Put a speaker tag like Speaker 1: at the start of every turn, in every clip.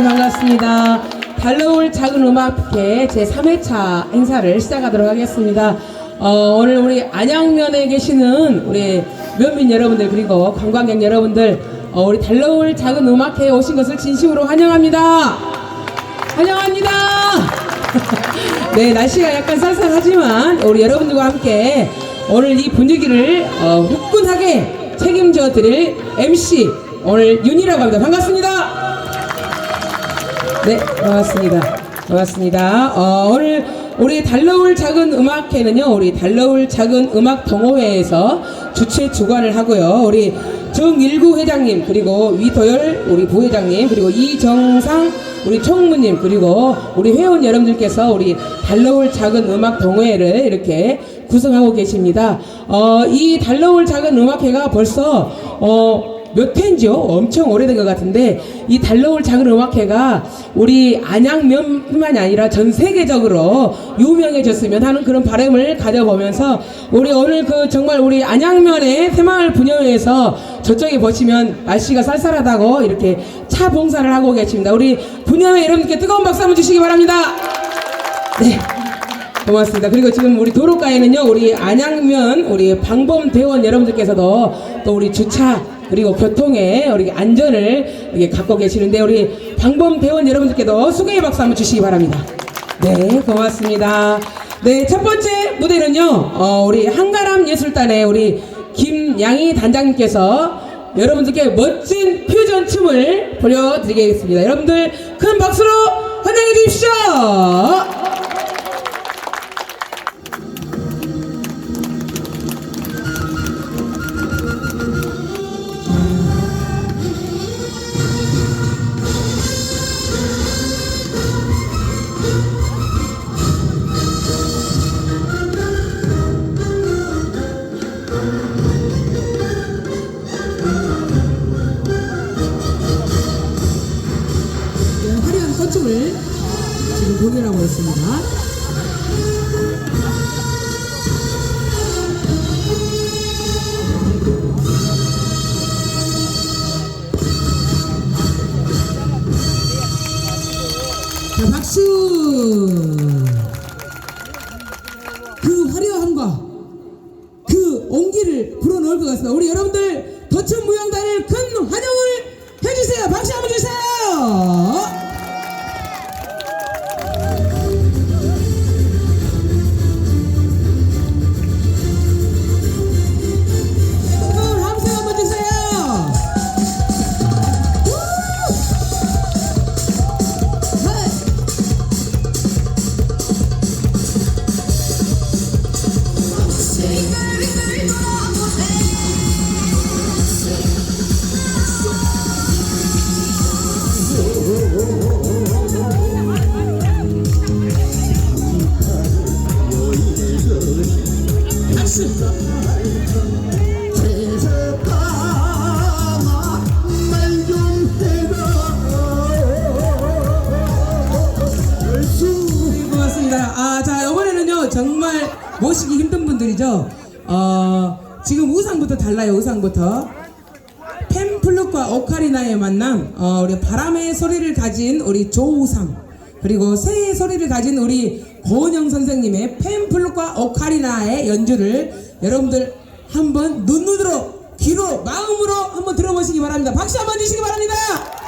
Speaker 1: 네 반갑습니다. 달러올 작은 음악회 제 3회차 행사를 시작하도록 하겠습니다. 어, 오늘 우리 안양면에 계시는 우리 면민 여러분들 그리고 관광객 여러분들 어, 우리 달러올 작은 음악회에 오신 것을 진심으로 환영합니다. 환영합니다. 네, 날씨가 약간 쌀쌀하지만 우리 여러분들과 함께 오늘 이 분위기를 어, 후끈하게 책임져 드릴 MC 오늘 윤이라고 합니다. 반갑습니다. 네, 반갑습니다. 반갑습니다. 어, 오늘 우리 달러울 작은 음악회는요, 우리 달러울 작은 음악 동호회에서 주최 주관을 하고요. 우리 정일구 회장님, 그리고 위도열 우리 부회장님, 그리고 이정상 우리 총무님, 그리고 우리 회원 여러분들께서 우리 달러울 작은 음악 동호회를 이렇게 구성하고 계십니다. 어, 이 달러울 작은 음악회가 벌써, 어, 몇 회인지요? 엄청 오래된 것 같은데 이 달러올 작은 음악회가 우리 안양면뿐만이 아니라 전 세계적으로 유명해졌으면 하는 그런 바람을 가져보면서 우리 오늘 그 정말 우리 안양면의 새마을 분야에서 저쪽에 보시면 날씨가 쌀쌀하다고 이렇게 차 봉사를 하고 계십니다. 우리 분야회 여러분께 뜨거운 박수 한번 주시기 바랍니다. 네. 고맙습니다. 그리고 지금 우리 도로가에는요, 우리 안양면, 우리 방범대원 여러분들께서도 또 우리 주차, 그리고 교통에 우리 안전을 이렇게 갖고 계시는데, 우리 방범 대원 여러분들께도 수고의 박수 한번 주시기 바랍니다. 네, 고맙습니다. 네, 첫 번째 무대는요, 어, 우리 한가람 예술단의 우리 김양희 단장님께서 여러분들께 멋진 퓨전 춤을 보여드리겠습니다. 여러분들 큰 박수로 환영해 주십시오! 달라요, 우상부터. 펜플룩과 오카리나의 만남, 어, 우리 바람의 소리를 가진 우리 조우상, 그리고 새의 소리를 가진 우리 고은영 선생님의 펜플룩과 오카리나의 연주를 여러분들 한번 눈눈으로, 귀로, 마음으로 한번 들어보시기 바랍니다. 박수 한번 주시기 바랍니다.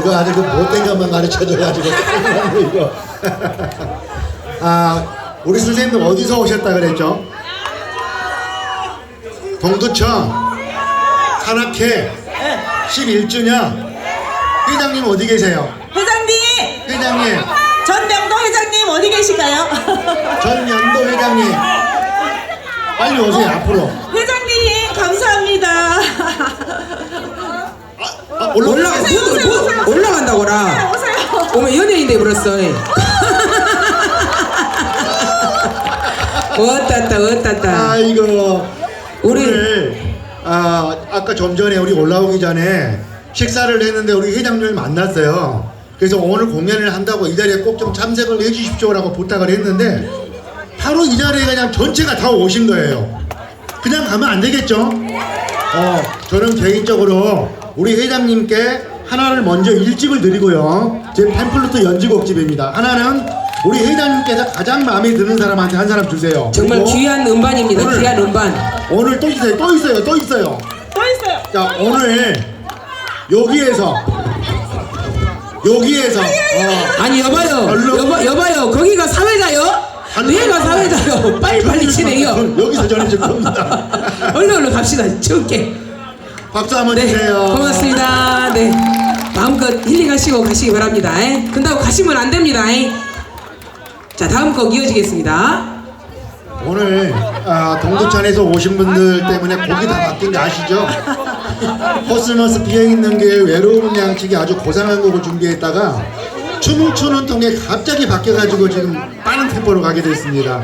Speaker 2: 누가 아주 그 못된 것만 가르쳐줘가지고 이거. 아 우리 선생님들 어디서 오셨다 그랬죠? 동두천 산악회 11주년 회장님 어디 계세요?
Speaker 3: 회장님!
Speaker 2: 회장님
Speaker 3: 전명도 회장님 어디 계실까요?
Speaker 2: 전연도 회장님 빨리 오세요 앞으로
Speaker 3: 회장님 감사합니다.
Speaker 2: 아, 올라
Speaker 1: 올라가,
Speaker 3: 오세요,
Speaker 1: 못,
Speaker 3: 오세요,
Speaker 1: 못,
Speaker 3: 오세요.
Speaker 1: 올라간다고라.
Speaker 3: 오세요.
Speaker 1: 오면 연예인 돼 버렸어. 어따따, 어따따.
Speaker 2: 아이고
Speaker 1: 우리-
Speaker 2: 오늘 아 아까 좀 전에 우리 올라오기 전에 식사를 했는데 우리 회장님을 만났어요. 그래서 오늘 공연을 한다고 이 자리에 꼭 좀 참석을 해주십시오라고 부탁을 했는데 바로 이 자리에 그냥 전체가 다 오신 거예요. 그냥 가면 안 되겠죠? 어, 저는 개인적으로 우리 회장님께 하나를 먼저 일집을 드리고요. 제 팸플루트 연주곡집입니다. 하나는 우리 회장님께서 가장 마음에 드는 사람한테 한 사람 주세요.
Speaker 1: 정말
Speaker 2: 그리고
Speaker 1: 귀한 음반입니다.
Speaker 2: 오늘-
Speaker 1: 귀한 음반.
Speaker 2: 오늘 또 있어요. 또 있어요. 또 있어요.
Speaker 3: 또 있어요.
Speaker 2: 자 오늘 여기에서 여기에서 어,
Speaker 1: 아니 여봐요.
Speaker 2: 별로-
Speaker 1: 여봐 여봐요. 거기가 사회자요?
Speaker 2: 별로-
Speaker 1: 얘가 사회자요. 빨리 빨리 진행해요.
Speaker 2: 여기서 전해줄 겁니다.
Speaker 1: 얼른 얼른 갑시다. 추울게.
Speaker 2: 박수 한번
Speaker 1: 네,
Speaker 2: 주세요.
Speaker 1: 고맙습니다. 네, 마음껏 힐링하시고 가시기 바랍니다. 에? 근다고 가시면 안 됩니다. 에? 자, 다음 곡 이어지겠습니다.
Speaker 2: 오늘 아, 동두천에서 오신 분들 때문에 곡이 다 바뀐 거 아시죠? 코스모스 비행 있는 길 외로움 양치기 아주 고상한 곡을 준비했다가 춤추는 통에 갑자기 바뀌어가지고 지금 빠른 템포로 가게 됐습니다.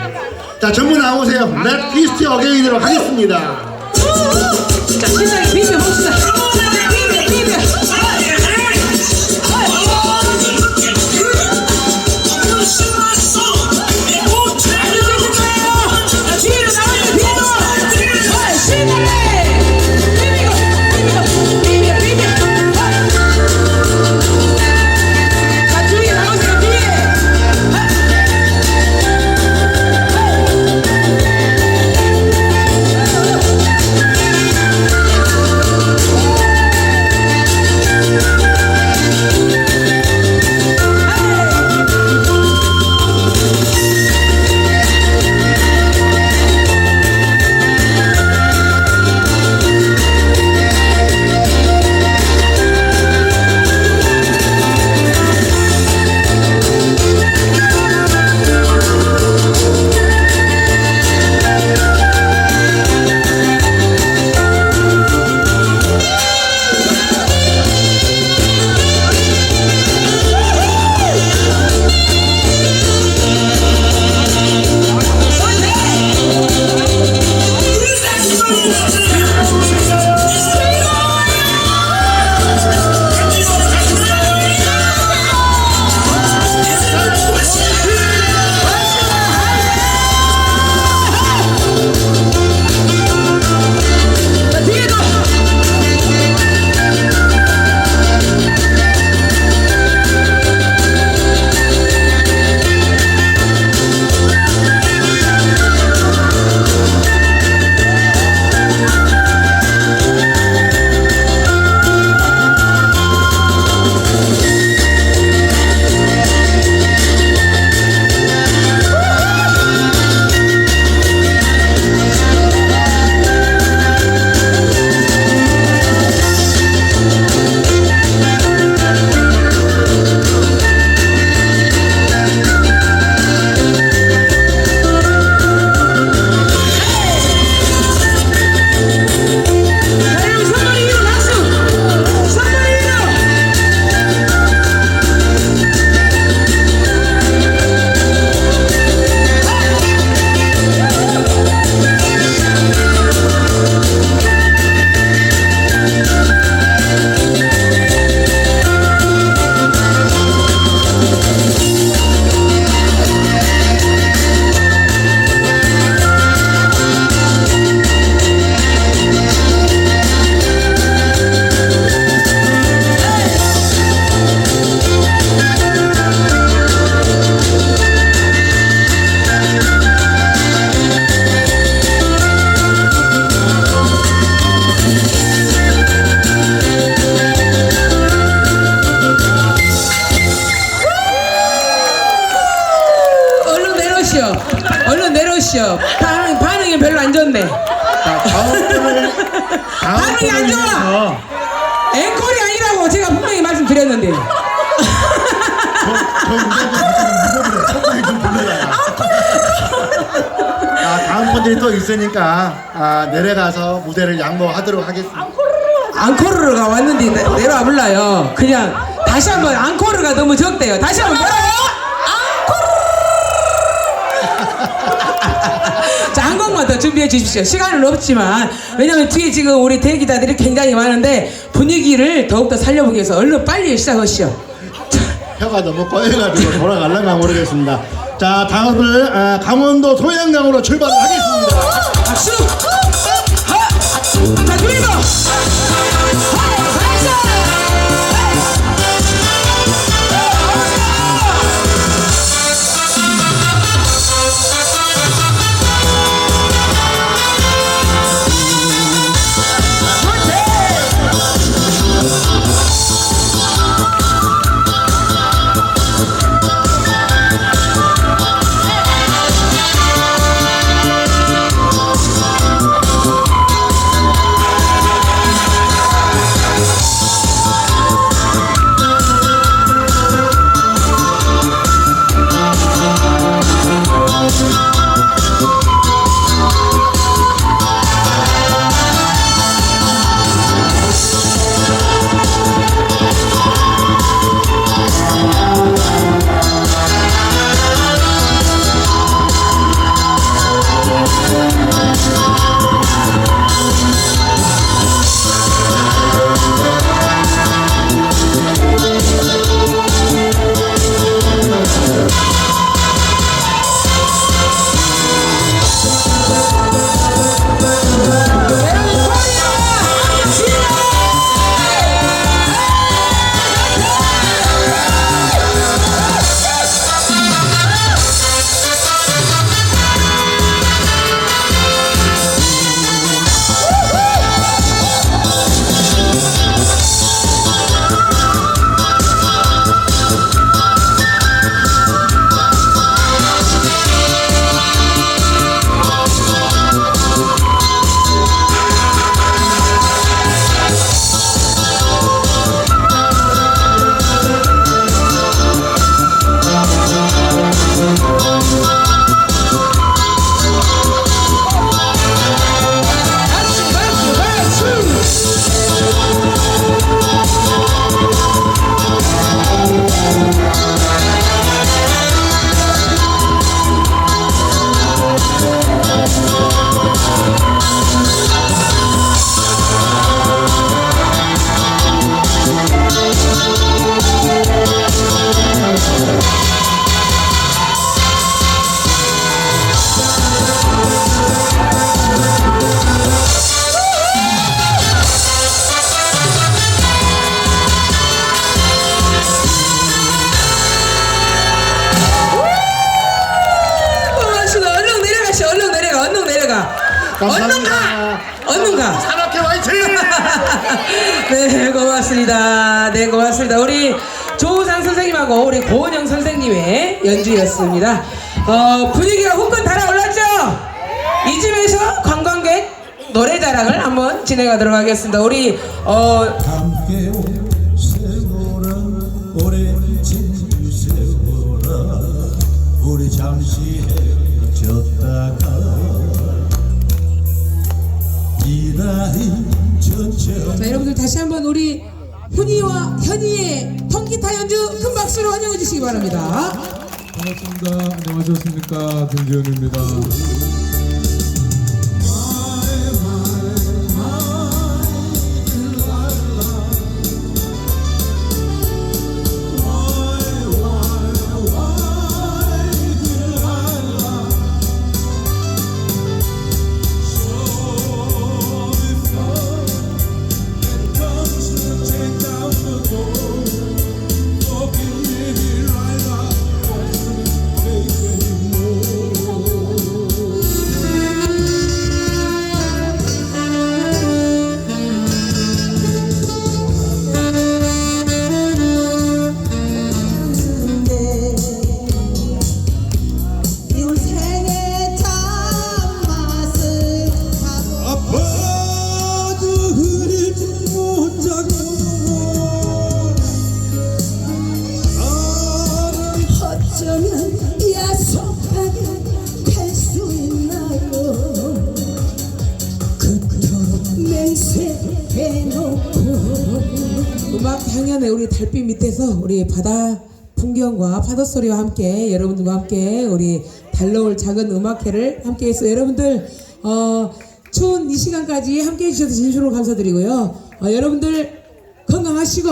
Speaker 2: 자 전부 나오세요. 랩 피스트 어게인으로 하겠습니다. 저, 좀 불러라. 아, 다음 분들이 또 있으니까 아, 내려가서 무대를 양보하도록 하겠습니다.
Speaker 1: 앙코르가 왔는데 내- 내려와 불라요. 그냥 다시 한번 앙코르가 너무 적대요. 다시 한번 뭐라고? 앙코르! 자, 한 곡만 더 준비해 주십시오. 시간은 없지만 왜냐면 뒤에 지금 우리 대기자들이 굉장히 많은데 분위기를 더욱더 살려보기 위해서 얼른 빨리 시작하시오.
Speaker 2: 혀가 너무 꼬여가지고 돌아갈란가 모르겠습니다. 자, 자, 다음은 아, 강원도 소양강으로 출발을 하겠습니다.
Speaker 1: 박수!
Speaker 2: 감사합니다.
Speaker 1: 가! 얼른 가!
Speaker 2: 산악회 화이팅!
Speaker 1: 네, 고맙습니다. 네, 고맙습니다. 우리 조우상 선생님하고 우리 고은영 선생님의 연주였습니다. 어, 분위기가 후끈 달아올랐죠? 이쯤에서 관광객 노래 자랑을 한번 진행하도록 하겠습니다. 우리, 어, 자, 여러분들 다시 한번 우리 훈이와 현이의 통기타 연주 큰 박수로 환영해 주시기 바랍니다.
Speaker 4: 반갑습니다. 안녕하셨습니까. 김지현입니다.
Speaker 1: 음악 향연의 우리 달빛 밑에서 우리 바다 풍경과 파도 소리와 함께 여러분들과 함께 우리 달러올 작은 음악회를 함께 해서 여러분들 어, 추운 이 시간까지 함께 해주셔서 진심으로 감사드리고요. 어, 여러분들 건강하시고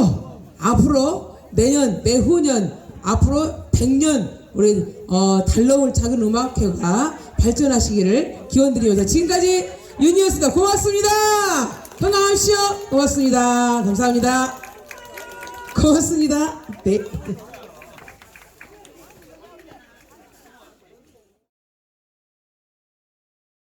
Speaker 1: 앞으로 내년 내후년 앞으로 100년 우리 어, 달러올 작은 음악회가 발전하시기를 기원드리면서 지금까지 윤이었습니다. 고맙습니다. 건강하십시오. 고맙습니다. 감사합니다. 고맙습니다. 네.